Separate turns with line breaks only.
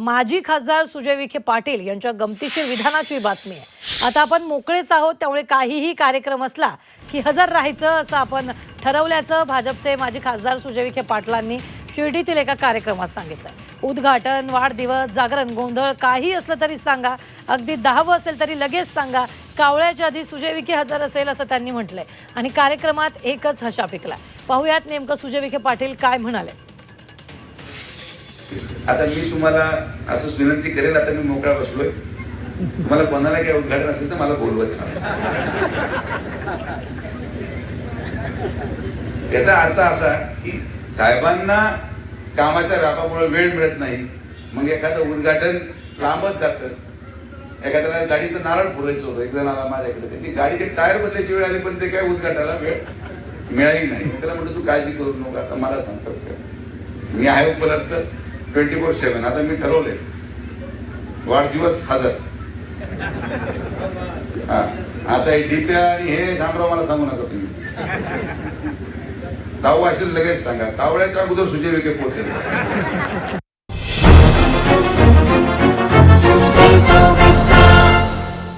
माजी खासदार सुजय विखे पाटील यांच्या गमतीशीर विधानाची बातमी आहे. आता आपण मोकळेच आहोत त्यामुळे काहीही कार्यक्रम असला की हजर राहायचं असं आपण ठरवल्याचं भाजपचे माजी खासदार सुजय विखे पाटलांनी शिर्डीतील एका कार्यक्रमात सांगितलं. उद्घाटन वाढदिवस जागरण गोंधळ काही असलं तरी सांगा. अगदी दहावं असेल तरी लगेच सांगा. कावळ्याच्या आधी सुजय विखे हजर असेल असं त्यांनी म्हटलंय. आणि कार्यक्रमात एकच हशा पिकला पाहूयात नेमकं सुजय विखे पाटील काय म्हणाले.
आता मी तुम्हाला असंच विनंती करेल आता मी मोकळा बसलोय. तुम्हाला कोणाला काही उद्घाटन असेल तर मला बोलवत सांग याचा अर्थ असा की साहेबांना कामाच्या व्यापामुळे वेळ मिळत नाही. मग एखादं उद्घाटन लांबच जात. एखाद्याला गाडीचं नारळ फोडायचं होतं. एक जणाला माझ्याकडे. त्यांनी गाडीचे टायर बदलायची वेळ आली पण ते काय उद्घाटाला वेळ मिळाली नाही. त्याला म्हणतो तू काळजी करू नको आता मला सांगतो मी आहे उपलब्ध. ट्वेंटी फोर सेव्हन आता मी ठरवले वाढदिवस हजर हा. आता हे डीप्या आणि हे शामराव मला सांगू नका तुम्ही. दहावा असेल लगेच सांगा. तावड्याच्या अगोदर सुजय विखे पोहोचेल.